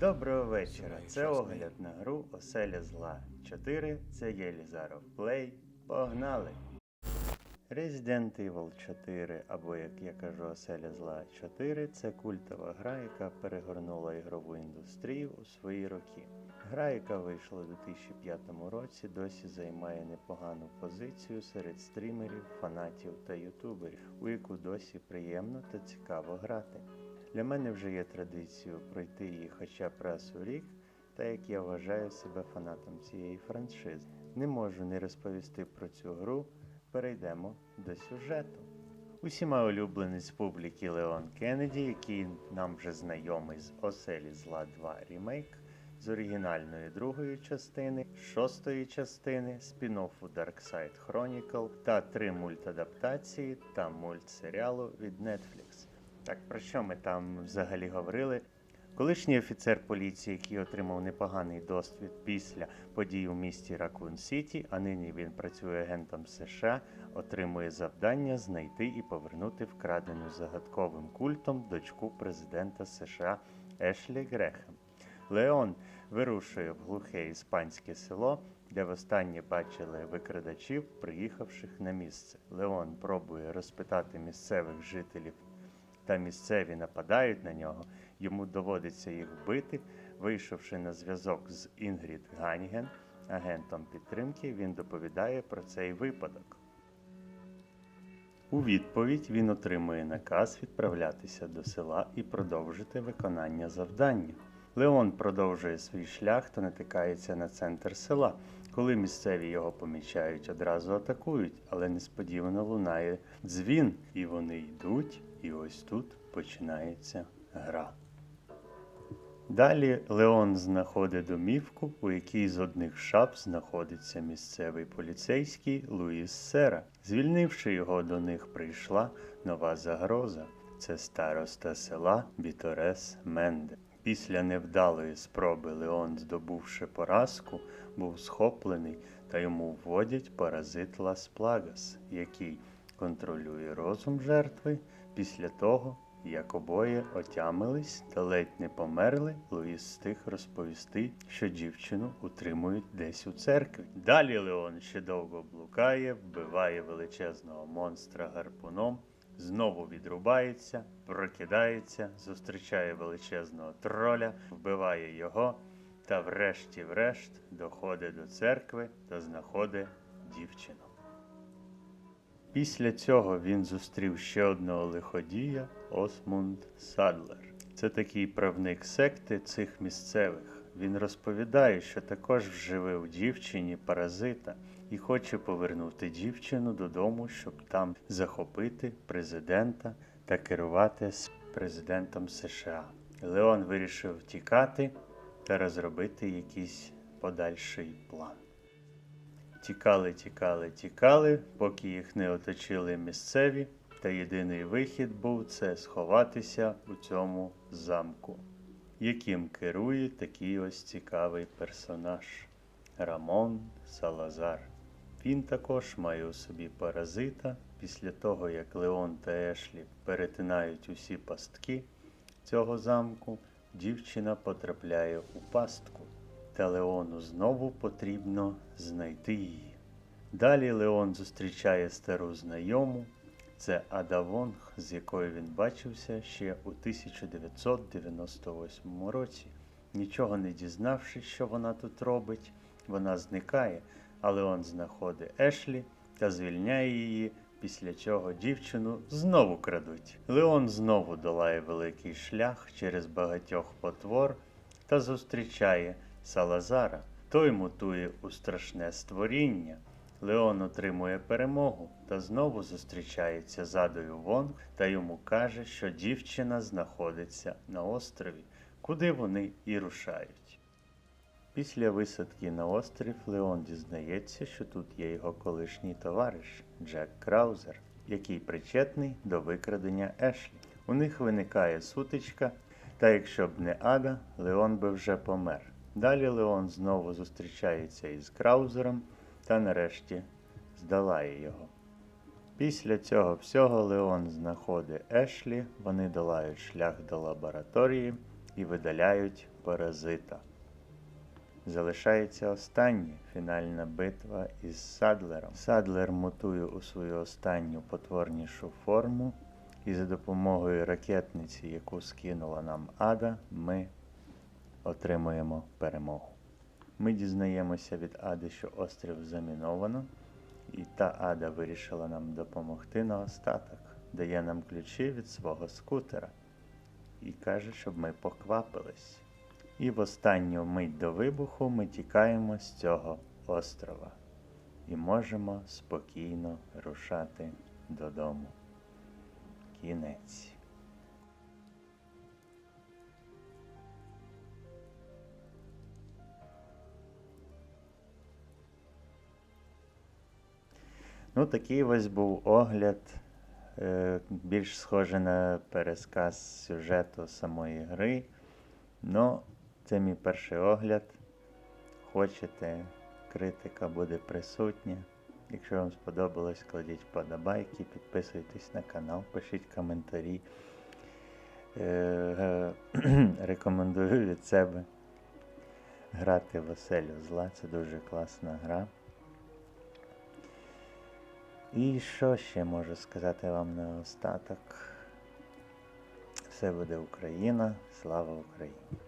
Доброго вечора. Це огляд на гру Оселя Зла 4. Це Єлізаров Плей. Погнали! Resident Evil 4, або як я кажу, Оселя Зла 4 це культова гра, яка перегорнула ігрову індустрію у свої роки. Гра, яка вийшла у 2005 році, досі займає непогану позицію серед стрімерів, фанатів та ютуберів, у яку досі приємно та цікаво грати. Для мене вже є традицією пройти її хоча б раз у рік, та як я вважаю себе фанатом цієї франшизи. Не можу не розповісти про цю гру. Перейдемо до сюжету. Усіма улюбленець публіки Леон Кеннеді, який нам вже знайомий з Оселі Зла 2 ремейк, з оригінальної другої частини, шостої частини, спін-оффу Dark Side Chronicle та три мультадаптації та мультсеріалу від Netflix. Так про що ми там взагалі говорили? Колишній офіцер поліції, який отримав непоганий досвід після подій у місті Ракун Сіті, а нині він працює агентом США, отримує завдання знайти і повернути вкрадену загадковим культом дочку президента США Ешлі Грехем. Леон вирушує в глухе іспанське село, де востаннє бачили викрадачів, приїхавших на місце. Леон пробує розпитати місцевих жителів, та місцеві нападають на нього. Йому доводиться їх вбити. Вийшовши на зв'язок з Інгрід Ганіген, агентом підтримки, він доповідає про цей випадок. У відповідь він отримує наказ відправлятися до села і продовжити виконання завдання. Леон продовжує свій шлях та натикається на центр села. Коли місцеві його помічають, одразу атакують, але несподівано лунає дзвін, і вони йдуть, і ось тут починається гра. Далі Леон знаходить домівку, у якій з одних шап знаходиться місцевий поліцейський Луїс Сера. Звільнивши його, до них прийшла нова загроза. Це староста села Біторес Менде. Після невдалої спроби Леон, здобувши поразку, був схоплений та йому вводять паразит Лас Плагас, який контролює розум жертви після того, як обоє отямились та ледь не померли, Луїс встиг розповісти, що дівчину утримують десь у церкві. Далі Леон ще довго блукає, вбиває величезного монстра гарпуном, знову відрубається, прокидається, зустрічає величезного троля, вбиває його та врешті-врешт доходить до церкви та знаходить дівчину. Після цього він зустрів ще одного лиходія Осмунд Садлер. Це такий правник секти цих місцевих. Він розповідає, що також вживив дівчині паразита і хоче повернути дівчину додому, щоб там захопити президента та керувати з президентом США. Леон вирішив втікати та розробити якийсь подальший план. Тікали, тікали, тікали, поки їх не оточили місцеві, та єдиний вихід був це сховатися у цьому замку, яким керує такий ось цікавий персонаж Рамон Салазар. Він також має у собі паразита. Після того, як Леон та Ешлі перетинають усі пастки цього замку, дівчина потрапляє у пастку та Леону знову потрібно знайти її. Далі Леон зустрічає стару знайому, це Ада Вонг, з якою він бачився ще у 1998 році. Нічого не дізнавшись, що вона тут робить, вона зникає, а Леон знаходить Ешлі та звільняє її, після чого дівчину знову крадуть. Леон знову долає великий шлях через багатьох потвор та зустрічає Салазара. Той мутує у страшне створіння. Леон отримує перемогу та знову зустрічається з Адою Вонг та йому каже, що дівчина знаходиться на острові, куди вони і рушають. Після висадки на острів Леон дізнається, що тут є його колишній товариш Джек Краузер, який причетний до викрадення Ешлі. У них виникає сутичка, та якщо б не Ада, Леон би вже помер. Далі Леон знову зустрічається із Краузером та нарешті здолає його. Після цього всього Леон знаходить Ешлі, вони долають шлях до лабораторії і видаляють паразита. Залишається остання фінальна битва із Садлером. Садлер мутує у свою останню потворнішу форму, і за допомогою ракетниці, яку скинула нам Ада, ми отримуємо перемогу. Ми дізнаємося від Ади, що острів заміновано, і та Ада вирішила нам допомогти на остаток, дає нам ключі від свого скутера і каже, щоб ми поквапились. І в останню мить до вибуху ми тікаємо з цього острова і можемо спокійно рушати додому. Кінець. Ну, такий ось був огляд, е, більш схожий на пересказ сюжету самої гри. Ну, це мій перший огляд. Хочете, критика буде присутня. Якщо вам сподобалось, кладіть вподобайки, підписуйтесь на канал, пишіть коментарі. Е, Рекомендую від себе грати в оселю зла. Це дуже класна гра. І що ще можу сказати вам на остаток? Все буде Україна, слава Україні!